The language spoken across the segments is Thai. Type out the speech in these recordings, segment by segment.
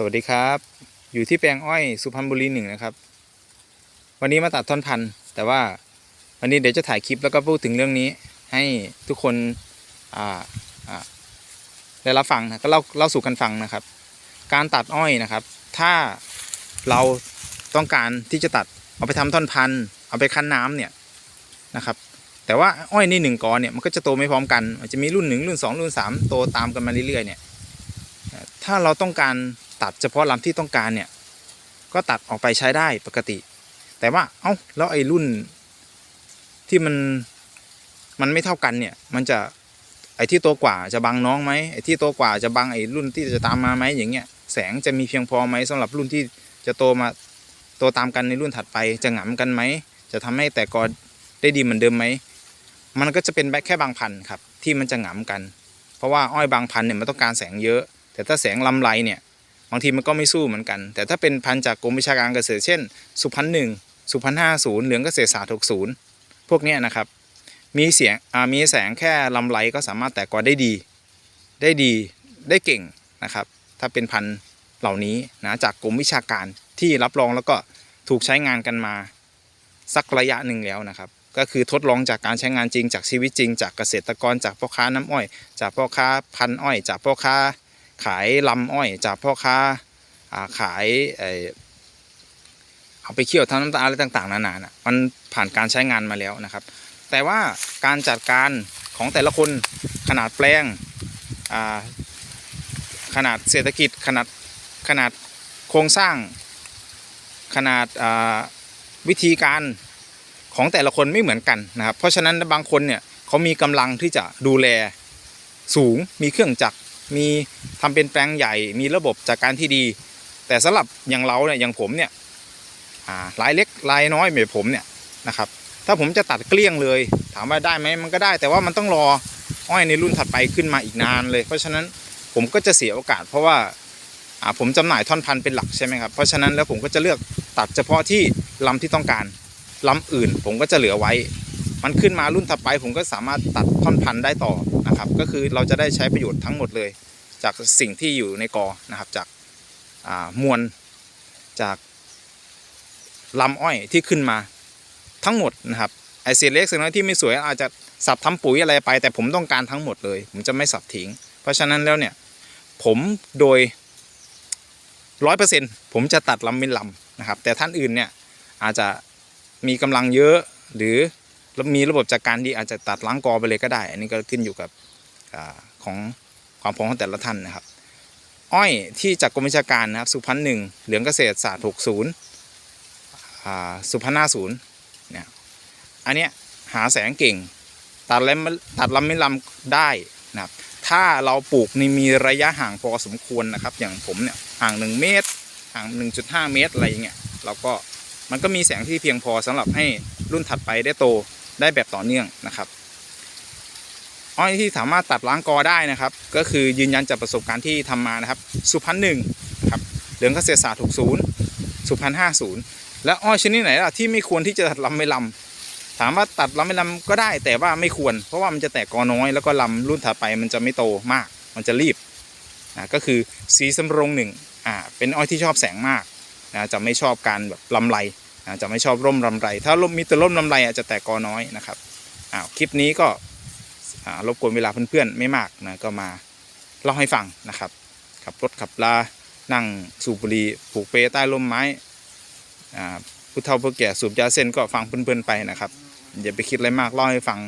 สวัสดีครับ อยู่ที่แปลงอ้อยสุพรรณบุรีหนึ่งนะครับ วันนี้มาตัดท่อนพันธุ์แต่ว่าวันนี้เดี๋ยวจะถ่ายคลิปแล้วก็พูดถึงเรื่องนี้ ให้ทุกคนอ่าอ่าได้รับฟังนะก็เล่าเล่าสู่กันฟังนะครับ การตัดอ้อยนะครับ ถ้าเราต้องการที่จะตัดเอาไปทำท่อนพันธุ์เอาไปคั้นน้ำเนี่ยนะครับ แต่ว่าอ้อยนี่หนึ่งกอเนี่ยมันก็จะโตไม่พร้อมกันมันจะมีรุ่นหนึ่งรุ่นสองรุ่นสามโตตามกันมาเรื่อยๆเนี่ยถ้าเราต้องการ ตัดเฉพาะลำที่ต้องการเนี่ย ก็ตัดออกไปใช้ได้ปกติ แต่ว่าเอ้าแล้วไอ้รุ่นที่มันมันไม่เท่ากันเนี่ย มันจะไอ้ที่โตกว่าจะบังน้องไหมไอ้ที่โตกว่าจะบังไอ้รุ่นที่จะตามมาไหมอย่างเงี้ยแสงจะมีเพียงพอไหมสำหรับรุ่นที่จะโตมาโตตามกันในรุ่นถัดไปจะหงำกันไหมจะทำให้แต่กอได้ดีเหมือนเดิมไหมมันก็จะเป็นแค่บางพันธุ์ครับที่มันจะหงำกัน เพราะว่าอ้อยบางพันธุ์เนี่ยมันต้องการแสงเยอะ แต่ถ้าแสงลำไรเนี่ย บางทีมันก็ไม่สู้เหมือนกัน แต่ถ้าเป็นพันจากกรมวิชาการเกษตรเช่น สุพรรณหนึ่งสุพรรณห้าศูนย์เหลืองเกษตรศาสตร์หกศูนย์พวกนี้นะครับ มีเสียงอ่ามีแสงแค่ลำไรก็สามารถแตกกอได้ดี ได้ดีได้เก่งนะครับ ถ้าเป็นพันธุ์เหล่านี้นะจากกรมวิชาการที่รับรองแล้วก็ถูกใช้งานกันมา สักระยะหนึ่งแล้วนะครับ ก็คือทดลองจากการใช้งานจริงจากชีวิตจริง จากเกษตรกรจากพ่อค้าน้ำอ้อย จากพ่อค้าพันอ้อย จากพ่อค้า ขายลำอ้อยจากพ่อค้าขายเอาไปเคี่ยวทำน้ำตาลอะไรต่าง ๆนานานะมันผ่านการใช้งานมาแล้วนะครับ แต่ว่าการจัดการของแต่ละคนขนาดแปลงขนาดเศรษฐกิจขนาดขนาดโครงสร้างขนาดาวิธีการของแต่ละคนไม่เหมือนกันนะครับ เพราะฉะนั้นบางคนเนี่ยเขามีกำลังที่จะดูแลสูงมีเครื่องจักร มีทำเป็นแปลงใหญ่ มีระบบจัดการที่ดี แต่สำหรับอย่างเราเนี่ยอย่างผมเนี่ยอ่ารายเล็กรายน้อยแบบผมเนี่ยนะครับถ้าผมจะตัดเกลี้ยงเลย ถามว่าได้ไหมมันก็ได้ แต่ว่ามันต้องรออ้อยในรุ่นถัดไปขึ้นมาอีกนานเลย เพราะฉะนั้นผมก็จะเสียโอกาส เพราะว่าอ่าผมจำหน่ายท่อนพันธุ์เป็นหลักใช่ไหมครับเพราะฉะนั้นแล้วผมก็จะเลือกตัดเฉพาะที่ลำที่ต้องการลำอื่น ผมก็จะเหลือไว้ มันขึ้นมารุ่นถัดไป ผมก็สามารถตัดท่อนพันธุ์ได้ต่อ นะครับ ก็คือเราจะได้ใช้ประโยชน์ทั้งหมดเลย จากสิ่งที่อยู่ในกอนะครับ จากามวลจากลำอ้อยที่ขึ้นมาทั้งหมดนะครับไอเศษเล็กเศษน้อยที่ไม่สวยอาจจะสับทำปุ๋ยอะไรไป แต่ผมต้องการทั้งหมดเลย ผมจะไม่สับทิ้ง เพราะฉะนั้นแล้วเนี่ยผมโดยร้อยเปอร์เซ็นผมจะตัดลำเป็นลำนะครับ แต่ท่านอื่นเนี่ยอาจจะมีกำลังเยอะหรือมีระบบจัดการดีอาจจะตัดล้างกอไปเลยก็ได้ อันนี้ก็ขึ้นอยู่กับ ของความพร้อมของแต่ละท่านนะครับ อ้อยที่จากกรมวิชาการนะครับ สุพรรณหนึ่งเหลืองเกษตรศาสตร์หกศูนย์สุพรรณห้าศูนย์เนี่ยอันเนี้ยหาแสงเก่ง ตัดลำตัดลำไม่ลำได้นะครับ ถ้าเราปลูกนี่มีระยะห่างพอสมควรนะครับ อย่างผมเนี่ยห่าง 1 เมตร ห่าง 1.5 เมตรอะไรอย่างเงี้ยเราก็มันก็มีแสงที่เพียงพอสำหรับให้รุ่นถัดไปได้โตได้แบบต่อเนื่องนะครับ อ้อยที่สามารถตัดล้างกอได้นะครับ ก็คือยืนยันจากประสบการณ์ที่ทำมานะครับ สุพรรณหนึ่งครับเหลืองเกษตรศาสตร์60สุพรรณ50และอ้อยชนิดไหนล่ะที่ไม่ควรที่จะตัดลำไม่ลำถามว่าตัดลำไม่ลำก็ได้ แต่ว่าไม่ควร เพราะว่ามันจะแตกกอน้อยแล้วก็ลำรุ่นถัดไปมันจะไม่โตมาก มันจะรีบนะก็คือสีสำรงหนึ่งอ่าเป็นอ้อยที่ชอบแสงมากนะจะไม่ชอบการแบบลำไรนะจะไม่ชอบร่มลำไร ถ้าร่มมีแต่ร่มลำไรอาจจะแตกกอน้อยนะครับอ้าวคลิปนี้ก็ รบกวนเวลาเพื่อนๆไม่มากนะก็มาเล่าให้ฟังนะครับขับรถขับลานั่งสูบบุหรี่ผูกเปใต้ร่มไม้ผู้เฒ่าผู้แก่สูบยาเส้นก็ฟังเพลินๆไปนะครับ อย่าไปคิดอะไรมากเล่าให้ฟัง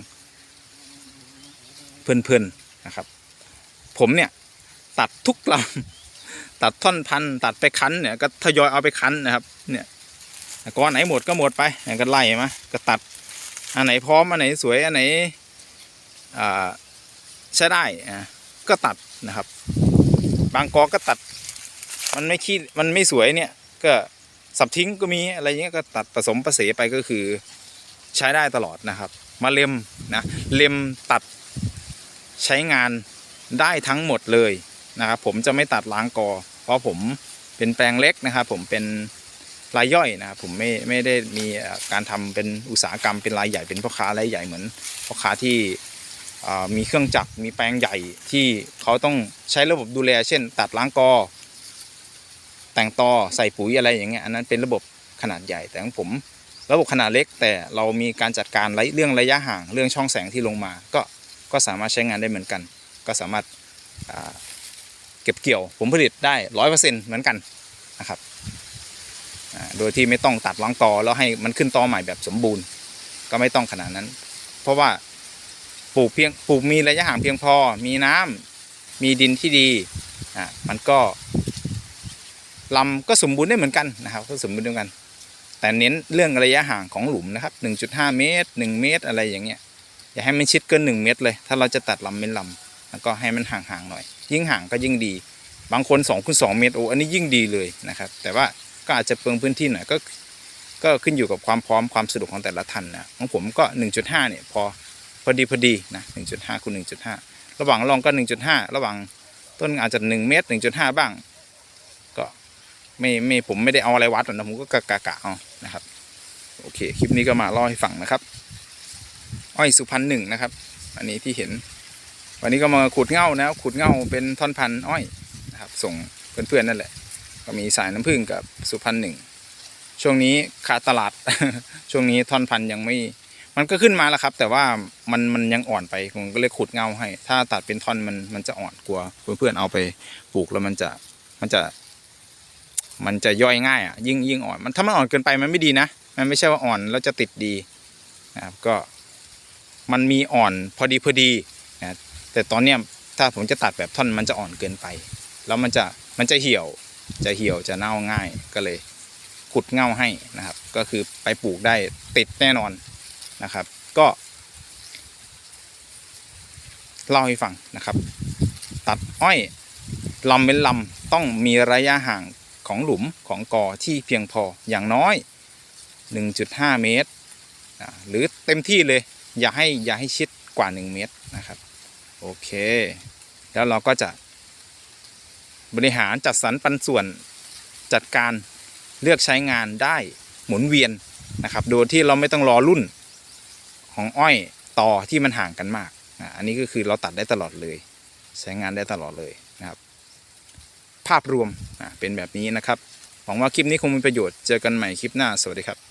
เพลินๆนะครับ ผมเนี่ยตัดทุกลำตัดท่อนพันตัดไปคั้นเนี่ยก็ทยอยเอาไปคั้นนะครับเนี่ยก้อนไหนหมดก็หมดไปก็ไล่มาก็ตัดอันไหนพร้อมอันไหนสวยอันไหน ใช้ได้ก็ตัดนะครับ บางกอก็ตัด มันไม่ขี้มันไม่สวยเนี่ยก็สับทิ้งก็มีอะไรเงี้ยก็ตัดผสมประเสไปก็คือใช้ได้ตลอดนะครับ มาเล็มนะเล็มตัดใช้งานได้ทั้งหมดเลยนะครับ ผมจะไม่ตัดล้างกอ เพราะผมเป็นแปลงเล็กนะครับ ผมเป็นรายย่อยนะครับผมไม่ไม่ได้มีการทำเป็นอุตสาหกรรมเป็นรายใหญ่เป็นพ่อค้ารายใหญ่เหมือนพ่อค้าที่ มีเครื่องจักรมีแปลงใหญ่ที่เขาต้องใช้ระบบดูแล เช่น ตัดล้างกอ แต่งตอใส่ปุ๋ยอะไรอย่างเงี้ยอันนั้นเป็นระบบขนาดใหญ่แต่ของผม ระบบขนาดเล็กแต่เรามีการจัดการเรื่องระยะห่างเรื่องช่องแสงที่ลงมา ก็ก็สามารถใช้งานได้เหมือนกัน ก็สามารถเก็บเกี่ยวผลผลิตได้ร้อยเปอร์เซ็นต์เหมือนกันนะครับโดยที่ไม่ต้องตัดล้างตอแล้วให้มันขึ้นตอใหม่แบบสมบูรณ์ ก็ไม่ต้องขนาดนั้น เพราะว่า ปลูกเพียงปลูกมีระยะห่างเพียงพอ มีน้ำมีดินที่ดีอะมันก็ลำก็สมบูรณ์ได้เหมือนกันนะครับก็สมบูรณ์เด้วยกัน แต่เน้นเรื่องระยะห่างของหลุมนะครับ 1.5 เมตร 1 เมตรอะไรอย่างเงี้ยอย่าให้มันชิดเกิน1เมตรเลย ถ้าเราจะตัดลำเป็นลำแล้วก็ให้มันห่างๆหน่อย ยิ่งห่างก็ยิ่งดี บางคน2คูณ2เมตรโอ้อันนี้ยิ่งดีเลยนะครับ แต่ว่าก็อาจจะเปลืองพื้นที่หน่อยก็ก็ขึ้นอยู่กับความพร้อมความสะดวกของแต่ละท่านนะของผมก็ 1.5เนี่ยพอ อดีพอดีนะ1.5คูณ1.5 ระหว่างรองก็ 1.5 ระหว่างต้นอาจจะ1เมตร 1.5 บ้าง ก็ไม่ไม่ผมไม่ได้เอาอะไรวัดหรอกนะผมก็กะกะกะเอานะครับโอเคคลิปนี้ก็มาเล่าให้ฟังนะครับ อ้อยสุพรรณหนึ่งนะครับ อันนี้ที่เห็น วันนี้ก็มาขุดเง่านะขุดเง่าเป็นท่อนพันอ้อยนะครับ ส่งเพื่อนๆนั่นแหละ ก็มีสายน้ำผึ้งกับสุพรรณหนึ่งช่วงนี้ขาดตลาด ช่วงนี้ท่อนพันยังไม่ มันก็ขึ้นมาแล้วครับ แต่ว่ามันมันยังอ่อนไปผมก็เลยขุดเงาให้ ถ้าตัดเป็นท่อนมันมันจะอ่อนกลัวเพื่อนๆเอาไปปลูกแล้วมันจะมันจะ มันจะย่อยง่ายอะยิ่งยิ่งอ่อนมันถ้ามันอ่อนเกินไปมันไม่ดีนะมันไม่ใช่ว่าอ่อนแล้วจะติดดีนะครับก็มันมีอ่อนพอดีพอดีนะแต่ตอนเนี้ยถ้าผมจะตัดแบบท่อนมันจะอ่อนเกินไป แล้วมันจะมันจะเหี่ยวจะเหี่ยวจะเน่าง่ายก็เลยขุดเง่าให้นะครับ ก็คือไปปลูกได้ติดแน่นอน นะครับ ก็เล่าให้ฟังนะครับ ตัดอ้อยลำเป็นลำต้องมีระยะห่างของหลุมของกอที่เพียงพออย่างน้อย 1.5 เมตร หรือเต็มที่เลย อย่าให้อย่าให้ชิดกว่า 1 เมตรนะครับ โอเค แล้วเราก็จะ บริหารจัดสรรปันส่วนจัดการเลือกใช้งานได้หมุนเวียนนะครับ โดยที่เราไม่ต้องรอรุ่น ของอ้อยต่อที่มันห่างกันมากอันนี้ก็คือเราตัดได้ตลอดเลย ใช้งานได้ตลอดเลยนะครับ ภาพรวมเป็นแบบนี้นะครับ หวังว่าคลิปนี้คงมีประโยชน์เจอกันใหม่คลิปหน้าสวัสดีครับ